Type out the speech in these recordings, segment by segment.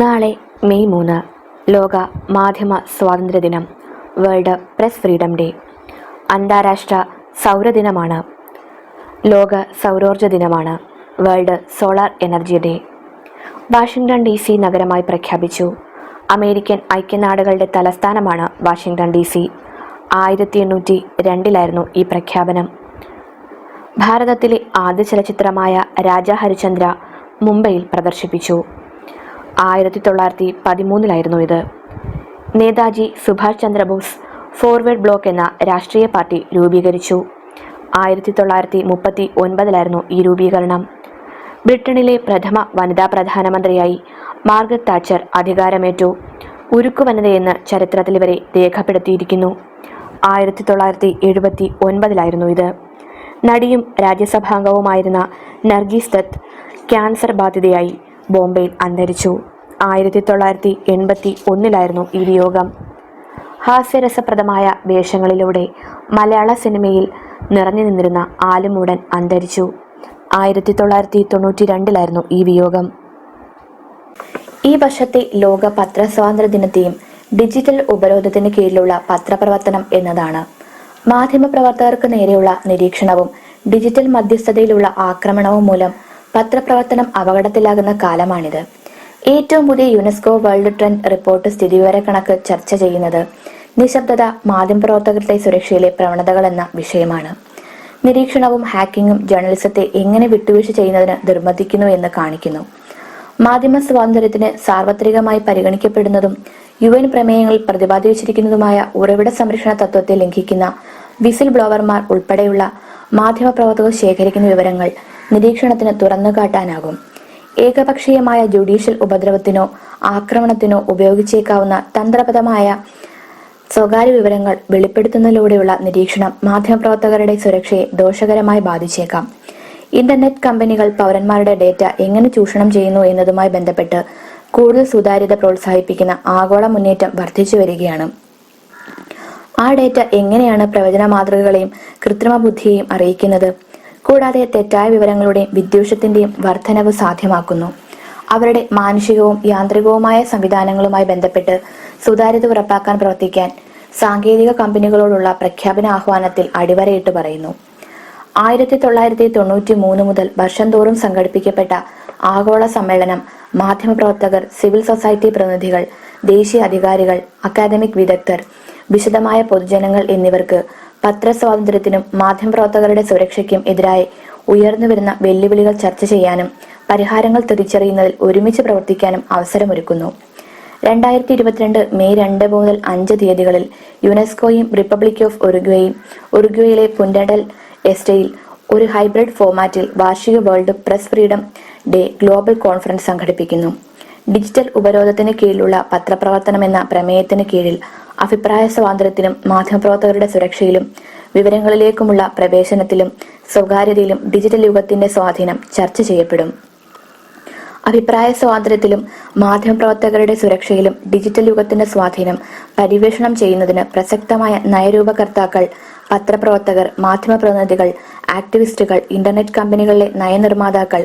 നാളെ മെയ് മൂന്ന് ലോക മാധ്യമ സ്വാതന്ത്ര്യ ദിനം വേൾഡ് പ്രസ് ഫ്രീഡം ഡേ അന്താരാഷ്ട്ര സൗരദിനമാണ്. ലോക സൗരോർജ ദിനമാണ് world solar energy day. Washington D C നഗരമായി പ്രഖ്യാപിച്ചു. അമേരിക്കൻ ഐക്യനാടുകളുടെ തലസ്ഥാനമാണ് വാഷിംഗ്ടൺ ഡി സി. ആയിരത്തി എണ്ണൂറ്റി രണ്ടിലായിരുന്നു ഈ പ്രഖ്യാപനം. ഭാരതത്തിലെ ആദ്യ ചലച്ചിത്രമായ രാജ ഹരിചന്ദ്ര മുംബൈയിൽ പ്രദർശിപ്പിച്ചു. ആയിരത്തി തൊള്ളായിരത്തി പതിമൂന്നിലായിരുന്നു ഇത്. നേതാജി സുഭാഷ് ചന്ദ്രബോസ് ഫോർവേഡ് ബ്ലോക്ക് എന്ന രാഷ്ട്രീയ പാർട്ടി രൂപീകരിച്ചു. ആയിരത്തി തൊള്ളായിരത്തി മുപ്പത്തി ഒൻപതിലായിരുന്നു ഈ രൂപീകരണം. ബ്രിട്ടനിലെ പ്രഥമ വനിതാ പ്രധാനമന്ത്രിയായി മാർഗരറ്റ് താച്ചർ അധികാരമേറ്റു. ഉരുക്കു വനിതയെന്ന് ചരിത്രത്തിൽ വരെ രേഖപ്പെടുത്തിയിരിക്കുന്നു. ആയിരത്തി തൊള്ളായിരത്തി എഴുപത്തി ഒൻപതിലായിരുന്നു ഇത്. നടിയും രാജ്യസഭാംഗവുമായിരുന്ന നർഗീസ് ദത്ത് ക്യാൻസർ ബാധിതയായി. ബോംബെയിൽ അന്തരിച്ചു. ആയിരത്തി തൊള്ളായിരത്തി എൺപത്തി ഒന്നിലായിരുന്നു ഈ വിയോഗം. ഹാസ്യരസപ്രദമായ വേഷങ്ങളിലൂടെ മലയാള സിനിമയിൽ നിറഞ്ഞു നിന്നിരുന്ന ആലുമൂടൻ അന്തരിച്ചു. ആയിരത്തി തൊള്ളായിരത്തി തൊണ്ണൂറ്റി രണ്ടിലായിരുന്നു ഈ വിയോഗം. ഈ വർഷത്തെ ലോക പത്രസ്വാതന്ത്ര്യ ദിനത്തെയും ഡിജിറ്റൽ ഉപരോധത്തിന് കീഴിലുള്ള പത്രപ്രവർത്തനം എന്നതാണ്. മാധ്യമപ്രവർത്തകർക്ക് നേരെയുള്ള നിരീക്ഷണവും ഡിജിറ്റൽ മധ്യസ്ഥതയിലുള്ള ആക്രമണവും മൂലം പത്രപ്രവർത്തനം അപകടത്തിലാകുന്ന കാലമാണിത്. ഏറ്റവും പുതിയ യുനെസ്കോ വേൾഡ് ട്രെൻഡ് റിപ്പോർട്ട് സ്ഥിതിവിവര കണക്ക് ചർച്ച ചെയ്യുന്നത് നിശബ്ദത മാധ്യമപ്രവർത്തകരുടെ സുരക്ഷയിലെ പ്രവണതകൾ എന്ന വിഷയമാണ്. നിരീക്ഷണവും ഹാക്കിങ്ങും ജേർണലിസത്തെ എങ്ങനെ വിട്ടുവീഴ്ച ചെയ്യുന്നതിന് നിർബന്ധിക്കുന്നു എന്ന് കാണിക്കുന്നു. മാധ്യമ സ്വാതന്ത്ര്യത്തിന് സാർവത്രികമായി പരിഗണിക്കപ്പെടുന്നതും യു എൻ പ്രമേയങ്ങളിൽ പ്രതിപാദിച്ചിരിക്കുന്നതുമായ ഉറവിട സംരക്ഷണ തത്വത്തെ ലംഘിക്കുന്ന വിസിൽ ബ്ലോവർമാർ ഉൾപ്പെടെയുള്ള മാധ്യമപ്രവർത്തകർ ശേഖരിക്കുന്ന വിവരങ്ങൾ നിരീക്ഷണത്തിന് തുറന്നു കാട്ടാനാകും. ഏകപക്ഷീയമായ ജുഡീഷ്യൽ ഉപദ്രവത്തിനോ ആക്രമണത്തിനോ ഉപയോഗിച്ചേക്കാവുന്ന തന്ത്രപരമായ സ്വകാര്യ വിവരങ്ങൾ വെളിപ്പെടുത്തുന്നതിലൂടെയുള്ള നിരീക്ഷണം മാധ്യമപ്രവർത്തകരുടെ സുരക്ഷയെ ദോഷകരമായി ബാധിച്ചേക്കാം. ഇന്റർനെറ്റ് കമ്പനികൾ പൗരന്മാരുടെ ഡേറ്റ എങ്ങനെ ചൂഷണം ചെയ്യുന്നു എന്നതുമായി ബന്ധപ്പെട്ട് കൂടുതൽ സുതാര്യത പ്രോത്സാഹിപ്പിക്കുന്ന ആഗോള മുന്നേറ്റം വർദ്ധിച്ചു വരികയാണ്. ആ ഡേറ്റ എങ്ങനെയാണ് പ്രവചന മാതൃകകളെയും കൃത്രിമ ബുദ്ധിയെയും അറിയിക്കുന്നത്? കൂടാതെ തെറ്റായ വിവരങ്ങളുടെയും വിദ്വേഷത്തിന്റെയും വർധനവ് സാധ്യമാക്കുന്നു. അവരുടെ മാനുഷികവും യാന്ത്രികവുമായ സംവിധാനങ്ങളുമായി ബന്ധപ്പെട്ട് സുതാര്യത ഉറപ്പാക്കാൻ പ്രവർത്തിക്കാൻ സാങ്കേതിക കമ്പനികളോടുള്ള പ്രഖ്യാപന ആഹ്വാനത്തിൽ അടിവരയിട്ട് പറയുന്നു. ആയിരത്തി തൊള്ളായിരത്തി തൊണ്ണൂറ്റി മൂന്ന് മുതൽ വർഷം തോറും സംഘടിപ്പിക്കപ്പെട്ട ആഗോള സമ്മേളനം മാധ്യമപ്രവർത്തകർ സിവിൽ സൊസൈറ്റി പ്രതിനിധികൾ ദേശീയ അധികാരികൾ അക്കാദമിക് വിദഗ്ധർ വിശദമായ പൊതുജനങ്ങൾ എന്നിവർക്ക് പത്രസ്വാതന്ത്ര്യത്തിനും മാധ്യമപ്രവർത്തകരുടെ സുരക്ഷയ്ക്കും എതിരായി ഉയർന്നുവരുന്ന വെല്ലുവിളികൾ ചർച്ച ചെയ്യാനും പരിഹാരങ്ങൾ തിരിച്ചറിയുന്നതിൽ ഒരുമിച്ച് പ്രവർത്തിക്കാനും അവസരമൊരുക്കുന്നു. രണ്ടായിരത്തി ഇരുപത്തിരണ്ട് മെയ് രണ്ട് മുതൽ അഞ്ച് തീയതികളിൽ യുനെസ്കോയും റിപ്പബ്ലിക് ഓഫ് ഉറുഗ്വേയും ഉറുഗ്വേയിലെ പുൻഡഡൽ എസ്റ്റയിൽ ഒരു ഹൈബ്രിഡ് ഫോർമാറ്റിൽ വാർഷിക world press freedom day global conference സംഘടിപ്പിക്കുന്നു. ഡിജിറ്റൽ ഉപരോധത്തിന് കീഴിലുള്ള പത്രപ്രവർത്തനം എന്ന പ്രമേയത്തിന് കീഴിൽ അഭിപ്രായ സ്വാതന്ത്ര്യത്തിലും മാധ്യമപ്രവർത്തകരുടെ സുരക്ഷയിലും വിവരങ്ങളിലേക്കുമുള്ള പ്രവേശനത്തിലും സ്വകാര്യതയിലും ഡിജിറ്റൽ യുഗത്തിന്റെ സ്വാധീനം ചർച്ച ചെയ്യപ്പെടും. അഭിപ്രായ സ്വാതന്ത്ര്യത്തിലും മാധ്യമപ്രവർത്തകരുടെ സുരക്ഷയിലും ഡിജിറ്റൽ യുഗത്തിന്റെ സ്വാധീനം പര്യവേഷണം ചെയ്യുന്നതിന് പ്രസക്തമായ നയരൂപകർത്താക്കൾ പത്രപ്രവർത്തകർ മാധ്യമപ്രതിനിധികൾ ആക്ടിവിസ്റ്റുകൾ ഇന്റർനെറ്റ് കമ്പനികളിലെ നയനിർമ്മാതാക്കൾ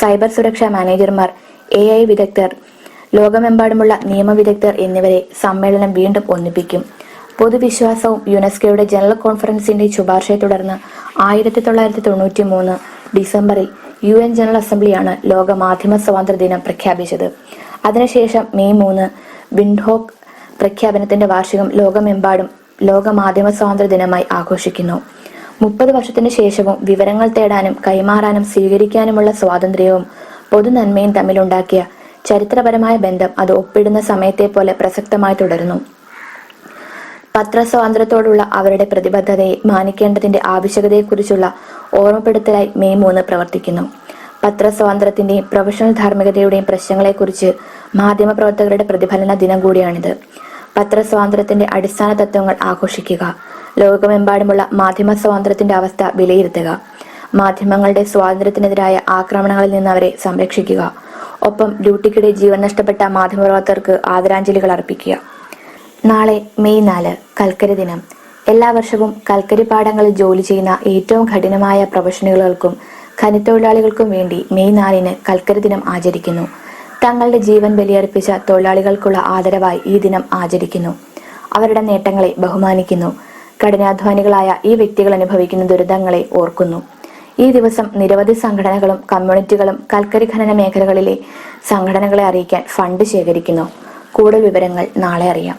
സൈബർ സുരക്ഷാ മാനേജർമാർ എ വിദഗ്ധർ ലോകമെമ്പാടുമുള്ള നിയമവിദഗ്ധർ എന്നിവരെ സമ്മേളനം വീണ്ടും ഒന്നിപ്പിക്കും. പൊതുവിശ്വാസവും യുനെസ്കോയുടെ ജനറൽ കോൺഫറൻസിന്റെ ശുപാർശയെ തുടർന്ന് ആയിരത്തി തൊള്ളായിരത്തി തൊണ്ണൂറ്റി മൂന്ന് ഡിസംബറിൽ യു എൻ ജനറൽ അസംബ്ലിയാണ് ലോക മാധ്യമ സ്വാതന്ത്ര്യ ദിനം പ്രഖ്യാപിച്ചത്. അതിനുശേഷം മെയ് മൂന്ന് വിൻഡോക് പ്രഖ്യാപനത്തിന്റെ വാർഷികം ലോകമെമ്പാടും ലോക മാധ്യമ സ്വാതന്ത്ര്യ ദിനമായി ആഘോഷിക്കുന്നു. മുപ്പത് വർഷത്തിന് ശേഷവും വിവരങ്ങൾ തേടാനും കൈമാറാനും സ്വീകരിക്കാനുമുള്ള സ്വാതന്ത്ര്യവും പൊതുനന്മയും തമ്മിലുണ്ടാക്കിയ ചരിത്രപരമായ ബന്ധം അത് ഒപ്പിടുന്ന സമയത്തെ പോലെ പ്രസക്തമായി തുടരുന്നു. പത്രസ്വാതന്ത്ര്യത്തോടുള്ള അവരുടെ പ്രതിബദ്ധതയെ മാനിക്കേണ്ടതിന്റെ ആവശ്യകതയെക്കുറിച്ചുള്ള ഓർമ്മപ്പെടുത്തലായി മെയ് മൂന്ന് പ്രവർത്തിക്കുന്നു. പത്രസ്വാതന്ത്ര്യത്തിന്റെയും പ്രൊഫഷണൽ ധാർമ്മികതയുടെയും പ്രശ്നങ്ങളെക്കുറിച്ച് മാധ്യമപ്രവർത്തകരുടെ പ്രതിഫലന ദിനം കൂടിയാണിത്. പത്രസ്വാതന്ത്ര്യത്തിന്റെ അടിസ്ഥാന തത്വങ്ങൾ ആഘോഷിക്കുക ലോകമെമ്പാടുമുള്ള മാധ്യമ സ്വാതന്ത്ര്യത്തിന്റെ അവസ്ഥ വിലയിരുത്തുക മാധ്യമങ്ങളുടെ സ്വാതന്ത്ര്യത്തിനെതിരായ ആക്രമണങ്ങളിൽ നിന്ന് അവരെ സംരക്ഷിക്കുക ഒപ്പം ഡ്യൂട്ടിക്കിടെ ജീവൻ നഷ്ടപ്പെട്ട മാധ്യമപ്രവർത്തകർക്ക് ആദരാഞ്ജലികൾ അർപ്പിക്കുക. നാളെ മെയ് നാല് കൽക്കരി ദിനം. എല്ലാ വർഷവും കൽക്കരി പാടങ്ങളിൽ ജോലി ചെയ്യുന്ന ഏറ്റവും കഠിനമായ പ്രൊഫഷണലുകൾക്കും ഖനിത്തൊഴിലാളികൾക്കും വേണ്ടി മെയ് നാലിന് കൽക്കരി ദിനം ആചരിക്കുന്നു. തങ്ങളുടെ ജീവൻ ബലിയർപ്പിച്ച തൊഴിലാളികൾക്കുള്ള ആദരവായി ഈ ദിനം ആചരിക്കുന്നു. അവരുടെ നേട്ടങ്ങളെ ബഹുമാനിക്കുന്നു. കഠിനാധ്വാനികളായ ഈ വ്യക്തികൾ അനുഭവിക്കുന്ന ദുരിതങ്ങളെ ഓർക്കുന്നു. ഈ ദിവസം നിരവധി സംഘടനകളും കമ്മ്യൂണിറ്റികളും കൽക്കരി ഖനന മേഖലകളിലെ സംഘടനകളെ അറിയിക്കാൻ ഫണ്ട് ശേഖരിക്കുന്നു. കൂടുതൽ വിവരങ്ങൾ നാളെ അറിയാം.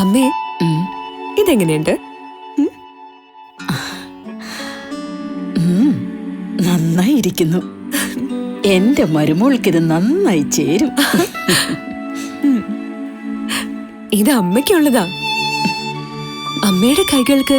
അമ്മേ ഇതെങ്ങനെയുണ്ട്? നന്നായി നന്നായിരിക്കുന്നു എന്റെ മരുമോൾക്ക് ഇത് നന്നായി ചേരും. ഇത് അമ്മയ്ക്കുള്ളതാ. അമ്മയുടെ കൈകൾക്ക്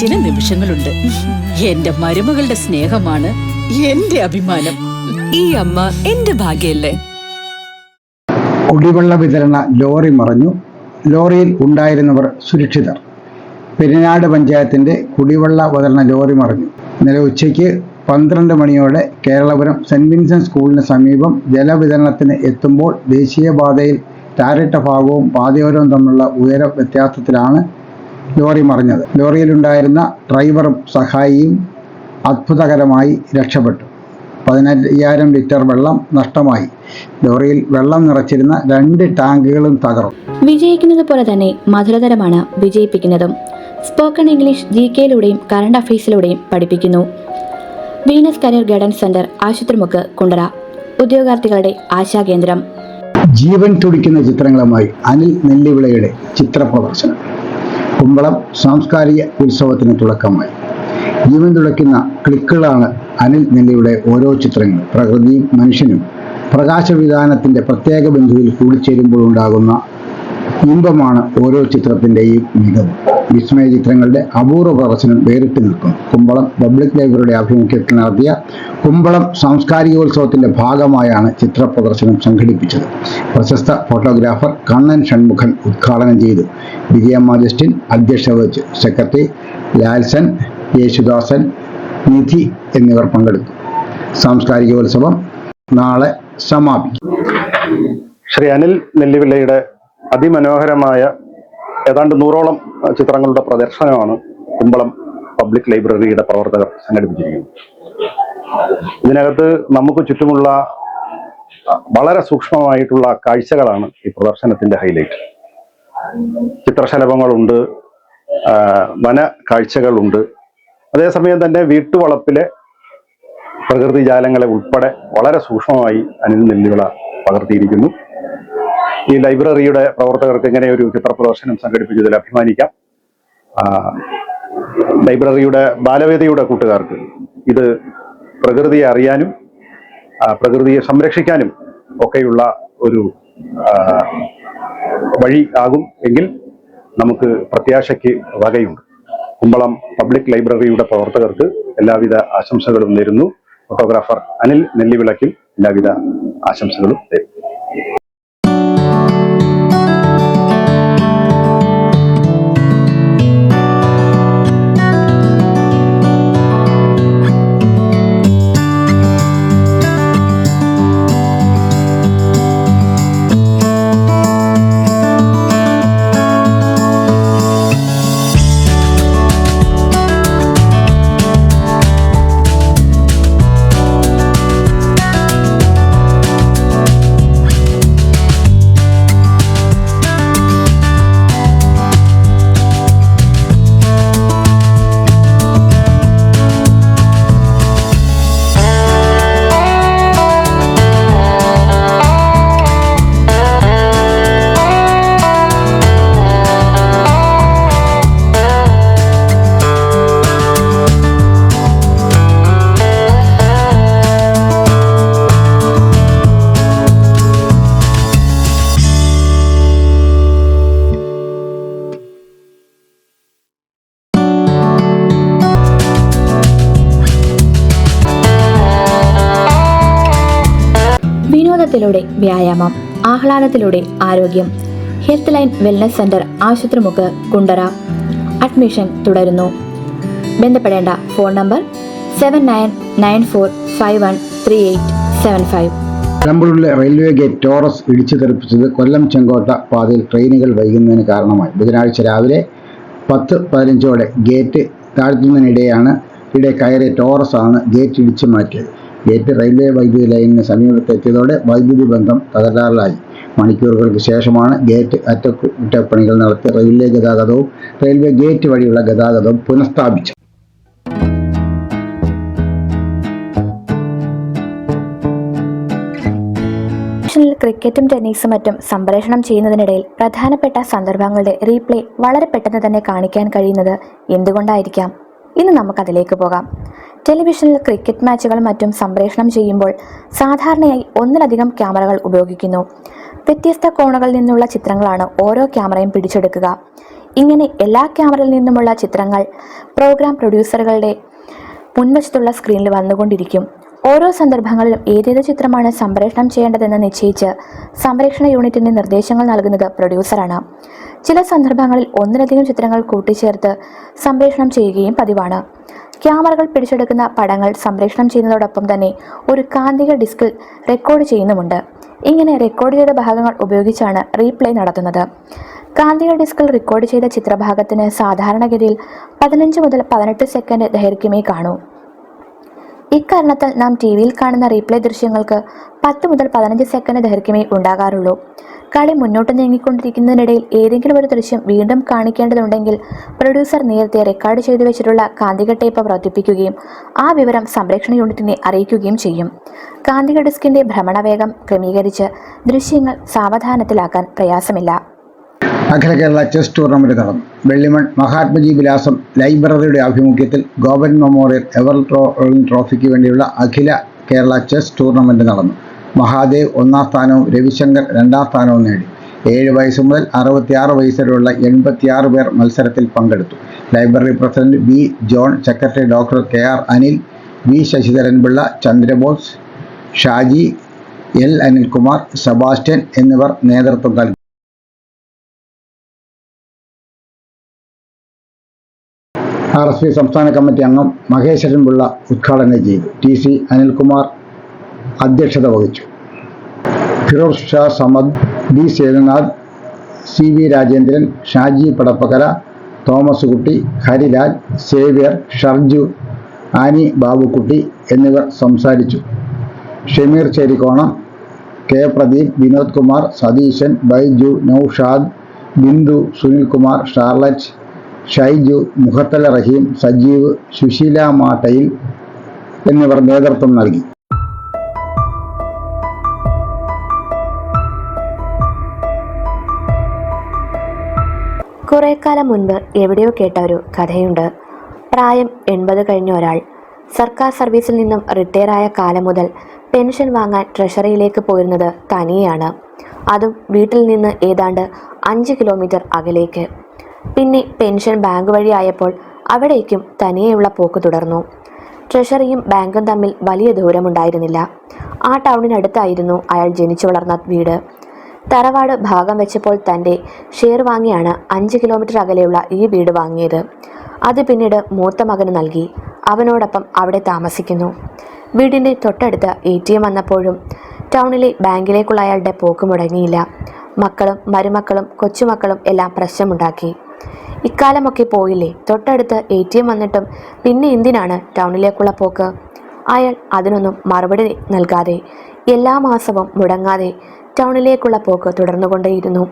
ചില നിമിഷങ്ങളുണ്ട്. എന്റെ മരുമകളുടെ സ്നേഹമാണ് എന്റെ അഭിമാനം. ഈ അമ്മ എന്റെ ഭാഗ്യല്ലേ? കുടിവെള്ള വിതരണ ലോറി മറിഞ്ഞു. ലോറിയിൽ ഉണ്ടായിരുന്നവർ സുരക്ഷിതർ. പെരിനാട് പഞ്ചായത്തിന്റെ കുടിവെള്ള വിതരണ ലോറി മറിഞ്ഞു. ഇന്നലെ ഉച്ചയ്ക്ക് പന്ത്രണ്ട് മണിയോടെ കേരളപുരം സെന്റ് വിൻസെന്റ് സ്കൂളിന് സമീപം ജലവിതരണത്തിന് എത്തുമ്പോൾ ദേശീയപാതയിൽ ടാറിട്ട ഭാഗവും പാതയോരവും തമ്മിലുള്ള ഉയര വ്യത്യാസത്തിലാണ് ലോറി മറിഞ്ഞത്. ലോറിയിലുണ്ടായിരുന്ന ഡ്രൈവറും സഹായിയും അത്ഭുതകരമായി രക്ഷപ്പെട്ടു. പതിനയ്യായിരം ലിറ്റർ വെള്ളം നഷ്ടമായി. ലോറിയിൽ വെള്ളം നിറച്ചിരുന്ന രണ്ട് ടാങ്കുകളും തകർന്നു. വിജയിക്കുന്നത് പോലെ തന്നെ മധുരതരമാണ് വിജയിപ്പിക്കുന്നതും. സ്പോക്കൺ ഇംഗ്ലീഷ് ജി കെയിലൂടെയും കറണ്ട് അഫയേഴ്സിലൂടെയും പഠിപ്പിക്കുന്നു. Venus career guidance centre Asupathrimukku Kundara. ഉദ്യോഗാർത്ഥികളുടെ ആശാകേന്ദ്രം. ജീവൻ തുടിക്കുന്ന ചിത്രങ്ങളുമായി അനിൽ നെല്ലിവിളയുടെ ചിത്ര ചിത്രപ്രദർശനം. കുമ്പളം സാംസ്കാരിക ഉത്സവത്തിന് തുടക്കമായി. ജീവൻ തുളയ്ക്കുന്ന ക്ലിക്കുകളാണ് അനിൽ നെല്ലിയുടെ ഓരോ ചിത്രങ്ങളും പ്രകൃതിയും മനുഷ്യനും പ്രകാശവിധാനത്തിന്റെ പ്രത്യേക ബന്ധുവിൽ കൂടിച്ചേരുമ്പോൾ ഉണ്ടാകുന്ന ഇമ്പമാണ് ഓരോ ചിത്രത്തിന്റെയും മികവ്. വിസ്മയ ചിത്രങ്ങളുടെ അപൂർവ പ്രദർശനം വേറിട്ട് നിൽക്കും. കുമ്പളം പബ്ലിക് ലൈബ്രറിയുടെ ആഭിമുഖ്യത്തിൽ നടത്തിയ കുമ്പളം സാംസ്കാരികോത്സവത്തിന്റെ ഭാഗമായാണ് ചിത്ര പ്രദർശനം സംഘടിപ്പിച്ചത്. പ്രശസ്ത ഫോട്ടോഗ്രാഫർ കണ്ണൻ ഷൺമുഖൻ ഉദ്ഘാടനം ചെയ്തു. വിജയ മാജസ്റ്റിൻ അധ്യക്ഷത വഹിച്ചു. സെക്രട്ടറി ലാൽസൻ യേശുദാസൻ നിധി എന്നിവർ പങ്കെടുത്തു. സാംസ്കാരികോത്സവം നാളെ സമാപിക്കും. ശ്രീ അനിൽ നെല്ലിവില്ലയുടെ അതിമനോഹരമായ ഏതാണ്ട് നൂറോളം ചിത്രങ്ങളുടെ പ്രദർശനമാണ് കുമ്പളം പബ്ലിക് ലൈബ്രറിയുടെ പ്രവർത്തകർ സംഘടിപ്പിച്ചിരിക്കുന്നത്. ഇതിനകത്ത് നമുക്ക് ചുറ്റുമുള്ള വളരെ സൂക്ഷ്മമായിട്ടുള്ള കാഴ്ചകളാണ് ഈ പ്രദർശനത്തിന്റെ ഹൈലൈറ്റ്. ചിത്രശലഭങ്ങളുണ്ട് വന കാഴ്ചകളുണ്ട്. അതേസമയം തന്നെ വീട്ടുവളപ്പിലെ പ്രകൃതിജാലങ്ങളെ ഉൾപ്പെടെ വളരെ സൂക്ഷ്മമായി അനിൽ നെല്ലുകള പകർത്തിയിരിക്കുന്നു. ഈ ലൈബ്രറിയുടെ പ്രവർത്തകർക്ക് ഇങ്ങനെ ഒരു ചിത്ര പ്രദർശനം സംഘടിപ്പിച്ചതിൽ അഭിമാനിക്കാം. ലൈബ്രറിയുടെ ബാലവേദിയുടെ കൂട്ടുകാർക്ക് ഇത് പ്രകൃതിയെ അറിയാനും പ്രകൃതിയെ സംരക്ഷിക്കാനും ഒക്കെയുള്ള ഒരു വഴി ആകും എങ്കിൽ നമുക്ക് പ്രത്യാശയ്ക്ക് വകയുണ്ട്. കുമ്പളം പബ്ലിക് ലൈബ്രറിയുടെ പ്രവർത്തകർക്ക് എല്ലാവിധ ആശംസകളും നേരുന്നു. ഫോട്ടോഗ്രാഫർ അനിൽ നെല്ലിവിളക്കിൽ എല്ലാവിധ ആശംസകളും നേരുന്നു. വ്യായാമം ആഹ്ലാദത്തിലൂടെ ആരോഗ്യം health line wellness centre Asupathrimukku Kundara. Admission തുടരുന്നു. ബന്ധപ്പെടേണ്ട phone number seven nine nine four five one three eight seven five നിലമ്പൂരിലെ റെയിൽവേ ഗേറ്റ് ടോറസ് ഇടിച്ചു തെറിപ്പിച്ചത് കൊല്ലം ചെങ്കോട്ട പാതയിൽ ട്രെയിനുകൾ വൈകുന്നതിന് കാരണമായി. ബുധനാഴ്ച രാവിലെ പത്ത് പതിനഞ്ചോടെ ഗേറ്റ് താഴ്ത്തുന്നതിനിടെയാണ് ഇവിടെ കയറിയ ടോറസ് ആണ് ഗേറ്റ് ഇടിച്ചു മാറ്റിയത്. ഗേറ്റ് റെയിൽവേ വൈദ്യുതി ലൈനിന് സമീപത്തെത്തിയതോടെ വൈദ്യുതി ബന്ധം തകരാറിലായി. മണിക്കൂറുകൾക്ക് ശേഷമാണ് ഗേറ്റ് അറ്റകുറ്റപ്പണികൾ നടത്തി റെയിൽവേ ഗതാഗതവും റെയിൽവേ ഗേറ്റ് വഴിയുള്ള ഗതാഗതവും പുനഃസ്ഥാപിച്ചു. ക്രിക്കറ്റും ടെന്നീസും മറ്റും സംപ്രേഷണം ചെയ്യുന്നതിനിടയിൽ പ്രധാനപ്പെട്ട സന്ദർഭങ്ങളുടെ റീപ്ലേ വളരെ പെട്ടെന്ന് തന്നെ കാണിക്കാൻ കഴിയുന്നത് എന്തുകൊണ്ടായിരിക്കാം? ഇന്ന് നമുക്കതിലേക്ക് പോകാം. ടെലിവിഷനിൽ ക്രിക്കറ്റ് മാച്ചുകൾ മറ്റും സംപ്രേഷണം ചെയ്യുമ്പോൾ സാധാരണയായി ഒന്നിലധികം ക്യാമറകൾ ഉപയോഗിക്കുന്നു. വ്യത്യസ്ത കോണുകളിൽ നിന്നുള്ള ചിത്രങ്ങളാണ് ഓരോ ക്യാമറയും പിടിച്ചെടുക്കുക. ഇങ്ങനെ എല്ലാ ക്യാമറയിൽ നിന്നുമുള്ള ചിത്രങ്ങൾ പ്രോഗ്രാം പ്രൊഡ്യൂസറുകളുടെ മുൻവശത്തുള്ള സ്ക്രീനിൽ വന്നുകൊണ്ടിരിക്കും. ഓരോ സന്ദർഭങ്ങളിലും ഏതേത് ചിത്രമാണ് സംപ്രേഷണം ചെയ്യേണ്ടതെന്ന് നിശ്ചയിച്ച് സംപ്രേഷണ യൂണിറ്റിന് നിർദ്ദേശങ്ങൾ നൽകുന്നത് പ്രൊഡ്യൂസറാണ്. ചില സന്ദർഭങ്ങളിൽ ഒന്നിലധികം ചിത്രങ്ങൾ കൂട്ടിച്ചേർത്ത് സംപ്രേഷണം ചെയ്യുകയും പതിവാണ്. ക്യാമറകൾ പിടിച്ചെടുക്കുന്ന പടങ്ങൾ സംപ്രേഷണം ചെയ്യുന്നതോടൊപ്പം തന്നെ ഒരു കാന്തിക ഡിസ്കിൽ റെക്കോർഡ് ചെയ്യുന്നുമുണ്ട്. ഇങ്ങനെ റെക്കോർഡ് ചെയ്ത ഭാഗങ്ങൾ ഉപയോഗിച്ചാണ് റീപ്ലേ നടത്തുന്നത്. കാന്തിക ഡിസ്കിൽ റെക്കോർഡ് ചെയ്ത ചിത്രഭാഗത്തിന് സാധാരണഗതിയിൽ പതിനഞ്ച് മുതൽ പതിനെട്ട് സെക്കൻഡ് ദൈർഘ്യമേ കാണൂ. ഇക്കാരണത്താൽ നാം ടി വിയിൽ കാണുന്ന റീപ്ലേ ദൃശ്യങ്ങൾക്ക് പത്ത് മുതൽ പതിനഞ്ച് സെക്കൻഡ് ദൈർഘ്യമേ ഉണ്ടാകാറുള്ളൂ. കളി മുന്നോട്ട് നീങ്ങിക്കൊണ്ടിരിക്കുന്നതിനിടയിൽ ഏതെങ്കിലും ഒരു ദൃശ്യം വീണ്ടും കാണിക്കേണ്ടതുണ്ടെങ്കിൽ പ്രൊഡ്യൂസർ നേരത്തെ റെക്കോർഡ് ചെയ്തു വെച്ചിട്ടുള്ള കാന്തിക ടേപ്പ് പ്രവർത്തിപ്പിക്കുകയും ആ വിവരം സംരക്ഷണ യൂണിറ്റിനെ അറിയിക്കുകയും ചെയ്യും. കാന്തിക ഡിസ്കിന്റെ ഭ്രമണവേഗം ക്രമീകരിച്ച് ദൃശ്യങ്ങൾ സാവധാനത്തിലാക്കാൻ പ്രയാസമില്ല. അഖില കേരള ചെസ് ടൂർണമെന്റ് നടന്നു. വെള്ളിമൺ മഹാത്മജി വിലാസം ലൈബ്രറിയുടെ ആഭിമുഖ്യത്തിൽ ഗോപൻ മെമ്മോറിയൽ എവർ ട്രോഫിക്ക് വേണ്ടിയുള്ള അഖില കേരള ചെസ് ടൂർണമെന്റ് നടന്നു. മഹാദേവ് ഒന്നാം സ്ഥാനവും രവിശങ്കർ രണ്ടാം സ്ഥാനവും നേടി. ഏഴ് വയസ്സ് മുതൽ അറുപത്തിയാറ് വയസ്സ് വരെയുള്ള എൺപത്തിയാറ് പേർ മത്സരത്തിൽ പങ്കെടുത്തു. Library president B John secretary doctor K R Anil V Sasidharan Pillai Chandrabose Shaji L Anilkumar Sebastian എന്നിവർ നേതൃത്വം നൽകി. ആർ എസ് പി സംസ്ഥാന കമ്മിറ്റി അംഗം മഹേശ്വരൻ പിള്ള ഉദ്ഘാടനം ചെയ്തു. ടി സി അനിൽകുമാർ അധ്യക്ഷത വഹിച്ചു. Firoz Shah Samad B Sethunath C V Rajendran Shaji Padappakara Thomas Kutty Harilal Xavier Sharju Annie Babukutty എന്നിവർ സംസാരിച്ചു. ഷമീർ ചേരിക്കോണം കെ പ്രദീപ് വിനോദ് കുമാർ സതീശൻ ബൈജു നൌഷാദ് ബിന്ദു സുനിൽകുമാർ ഷാർലറ്റ് ഷൈജു മുഹത്തല റഹീം സജീവ് സുശീല മാട്ടയിൽ എന്നിവർ നേതൃത്വം നൽകി. കുറെ കാലം മുൻപ് എവിടെയോ കേട്ട ഒരു കഥയുണ്ട്. പ്രായം എൺപത് കഴിഞ്ഞ ഒരാൾ. സർക്കാർ സർവീസിൽ നിന്നും റിട്ടയർ ആയ കാലം മുതൽ പെൻഷൻ വാങ്ങാൻ ട്രഷറിയിലേക്ക് പോയിരുന്നത് തനിയെയാണ്. അതും വീട്ടിൽ നിന്ന് ഏതാണ്ട് അഞ്ച് കിലോമീറ്റർ അകലേക്ക്. പിന്നെ പെൻഷൻ ബാങ്ക് വഴിയായപ്പോൾ അവിടേക്കും തനിയെയുള്ള പോക്ക് തുടർന്നു. ട്രഷറിയും ബാങ്കും തമ്മിൽ വലിയ ദൂരമുണ്ടായിരുന്നില്ല. ആ ടൗണിനടുത്തായിരുന്നു അയാൾ ജനിച്ചു വളർന്ന വീട്. തറവാട് ഭാഗം വെച്ചപ്പോൾ തന്റെ ഷെയർ വാങ്ങിയാണ് അഞ്ച് കിലോമീറ്റർ അകലെയുള്ള ഈ വീട് വാങ്ങിയത്. അത് പിന്നീട് മൂത്ത മകന് നൽകി. അവനോടൊപ്പം അവിടെ താമസിക്കുന്നു. വീടിന്റെ തൊട്ടടുത്ത് എ ടി എം വന്നപ്പോഴും ടൗണിലെ ബാങ്കിലേക്കുള്ള അയാളുടെ പോക്ക് മുടങ്ങിയില്ല. മക്കളും മരുമക്കളും കൊച്ചുമക്കളും എല്ലാം പ്രശ്നമുണ്ടാക്കി. ഇക്കാലമൊക്കെ പോയില്ലേ. തൊട്ടടുത്ത് എ ടി എം വന്നിട്ടും പിന്നെ എന്തിനാണ് ടൗണിലേക്കുള്ള പോക്ക്? അയാൾ അതിനൊന്നും മറുപടി നൽകാതെ എല്ലാ മാസവും മുടങ്ങാതെ ടൗണിലേക്കുള്ള പോക്ക് തുടർന്നുകൊണ്ടേയിരുന്നു.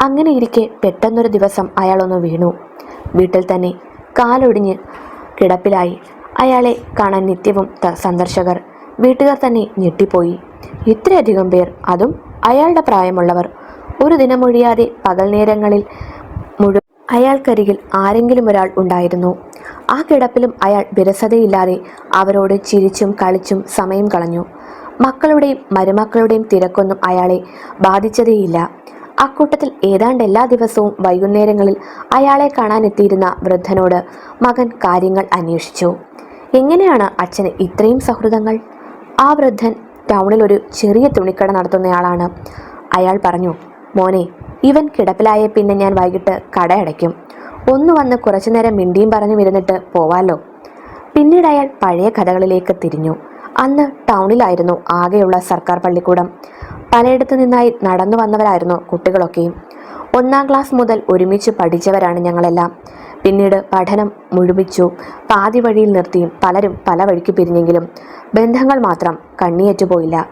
അങ്ങനെ ഇരിക്കെ പെട്ടെന്നൊരു ദിവസം അയാളൊന്ന് വീണു. വീട്ടിൽ തന്നെ കാലൊടിഞ്ഞ് കിടപ്പിലായി. അയാളെ കാണാൻ നിത്യവും സന്ദർശകർ വീട്ടുകാർ തന്നെ ഞെട്ടിപ്പോയി. ഇത്രയധികം പേർ അതും അയാളുടെ പ്രായമുള്ളവർ. ഒരു ദിനമൊഴിയാതെ പകൽ നേരങ്ങളിൽ അയാൾക്കരികിൽ ആരെങ്കിലും ഒരാൾ ഉണ്ടായിരുന്നു. ആ കിടപ്പിലും അയാൾ വിരസതയില്ലാതെ അവരോട് ചിരിച്ചും കളിച്ചും സമയം കളഞ്ഞു. മക്കളുടെയും മരുമക്കളുടെയും തിരക്കൊന്നും അയാളെ ബാധിച്ചതേയില്ല. അക്കൂട്ടത്തിൽ ഏതാണ്ട് എല്ലാ ദിവസവും വൈകുന്നേരങ്ങളിൽ അയാളെ കാണാനെത്തിയിരുന്ന വൃദ്ധനോട് മകൻ കാര്യങ്ങൾ അന്വേഷിച്ചു. എങ്ങനെയാണ് അച്ഛന് ഇത്രയും സൗഹൃദങ്ങൾ? ആ വൃദ്ധൻ ടൗണിൽ ഒരു ചെറിയ തുണിക്കട നടത്തുന്നയാളാണ് അയാൾ പറഞ്ഞു. മോനെ ഇവൻ കിടപ്പിലായ പിന്നെ ഞാൻ വൈകിട്ട് കട അടയ്ക്കും ഒന്ന് വന്ന് കുറച്ചു നേരം മിണ്ടിയും പറഞ്ഞു ഇരുന്നിട്ട് പോവാലോ. പിന്നീട് അയാൾ പഴയ കഥകളിലേക്ക് തിരിഞ്ഞു. അന്ന് ടൗണിലായിരുന്നു ആകെയുള്ള സർക്കാർ പള്ളിക്കൂടം. പലയിടത്തു നിന്നായി നടന്നു വന്നവരായിരുന്നു കുട്ടികളൊക്കെയും. ഒന്നാം ക്ലാസ് മുതൽ ഒരുമിച്ച് പഠിച്ചവരാണ് ഞങ്ങളെല്ലാം. പിന്നീട് പഠനം മുഴുമിച്ചു പാതി വഴിയിൽ നിർത്തിയും പലരും പല വഴിക്ക് പിരിഞ്ഞെങ്കിലും ബന്ധങ്ങൾ മാത്രം കണ്ണിയേറ്റുപോയില്ല.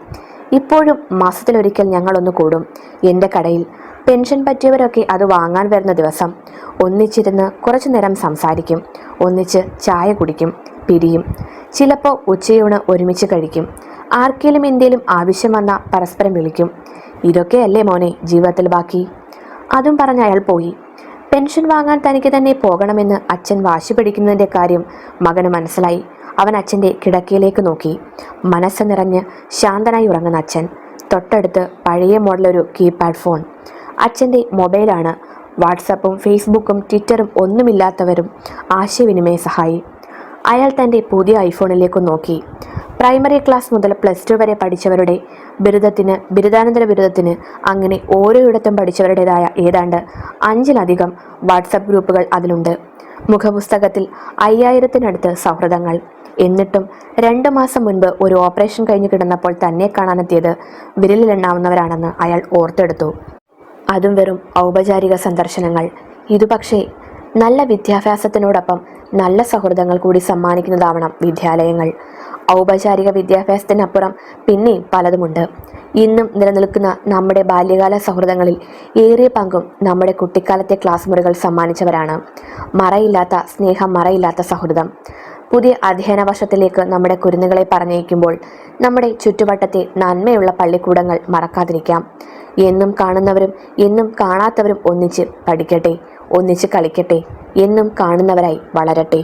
ഇപ്പോഴും മാസത്തിലൊരിക്കൽ ഞങ്ങളൊന്ന് കൂടും. എന്റെ കടയിൽ പെൻഷൻ പറ്റിയവരൊക്കെ അത് വാങ്ങാൻ വരുന്ന ദിവസം ഒന്നിച്ചിരുന്ന് കുറച്ചു നേരം സംസാരിക്കും. ഒന്നിച്ച് ചായ കുടിക്കും പിരിയും. ചിലപ്പോൾ ഉച്ചയൂണ് ഒരുമിച്ച് കഴിക്കും. ആർക്കെങ്കിലും എന്തേലും ആവശ്യം വന്നാൽ പരസ്പരം വിളിക്കും. ഇതൊക്കെയല്ലേ മോനെ ജീവിതത്തിൽ ബാക്കി? അതും പറഞ്ഞ് അയാൾ പോയി. പെൻഷൻ വാങ്ങാൻ തനിക്ക് തന്നെ പോകണമെന്ന് അച്ഛൻ വാശി പിടിക്കുന്നതിന്റെ കാര്യം മകന് മനസ്സിലായി. അവൻ അച്ഛന്റെ കിടക്കയിലേക്ക് നോക്കി. മനസ്സ് നിറഞ്ഞ് ശാന്തനായി ഉറങ്ങുന്ന അച്ഛൻ. തൊട്ടടുത്ത് പഴയ മോഡലൊരു കീപാഡ് ഫോൺ. അച്ഛന്റെ മൊബൈലാണ്. വാട്സപ്പും ഫേസ്ബുക്കും ട്വിറ്ററും ഒന്നുമില്ലാത്തവരും ആശയവിനിമയ സഹായി. അയാൾ തന്റെ പുതിയ ഐഫോണിലേക്ക് നോക്കി. പ്രൈമറി ക്ലാസ് മുതൽ പ്ലസ് ടു വരെ പഠിച്ചവരുടെ ബിരുദത്തിന് ബിരുദാനന്തര ബിരുദത്തിന് അങ്ങനെ ഓരോയിടത്തും പഠിച്ചവരുടേതായ ഏതാണ്ട് അഞ്ചിലധികം വാട്സപ്പ് ഗ്രൂപ്പുകൾ അതിലുണ്ട്. മുഖപുസ്തകത്തിൽ അയ്യായിരത്തിനടുത്ത് സൗഹൃദങ്ങൾ. എന്നിട്ടും രണ്ട് മാസം മുൻപ് ഒരു ഓപ്പറേഷൻ കഴിഞ്ഞ് കിടന്നപ്പോൾ തന്നെ കാണാനെത്തിയത് വിരലിലെണ്ണാവുന്നവരാണെന്ന് അയാൾ ഓർത്തെടുത്തു. അതും വെറും ഔപചാരിക സന്ദർശനങ്ങൾ. ഇതു പക്ഷേ നല്ല വിദ്യാഭ്യാസത്തിനോടൊപ്പം നല്ല സൗഹൃദങ്ങൾ കൂടി സമ്മാനിക്കുന്നതാവണം വിദ്യാലയങ്ങൾ. ഔപചാരിക വിദ്യാഭ്യാസത്തിനപ്പുറം പിന്നെയും പലതുമുണ്ട്. ഇന്നും നിലനിൽക്കുന്ന നമ്മുടെ ബാല്യകാല സൗഹൃദങ്ങളിൽ ഏറിയ പങ്കും നമ്മുടെ കുട്ടിക്കാലത്തെ ക്ലാസ് മുറികൾ സമ്മാനിച്ചവരാണ്. മറയില്ലാത്ത സ്നേഹം മറയില്ലാത്ത സൗഹൃദം. പുതിയ അധ്യയന വർഷത്തിലേക്ക് നമ്മുടെ കുരുന്നുകളെ പറഞ്ഞയക്കുമ്പോൾ നമ്മുടെ ചുറ്റുവട്ടത്തെ നന്മയുള്ള പള്ളിക്കൂടങ്ങൾ മറക്കാതിരിക്കാം. എന്നും കാണുന്നവരും എന്നും കാണാത്തവരും ഒന്നിച്ച് പഠിക്കട്ടെ ഒന്നിച്ച് കളിക്കട്ടെ എന്നും കാണുന്നവരായി വളരട്ടെ.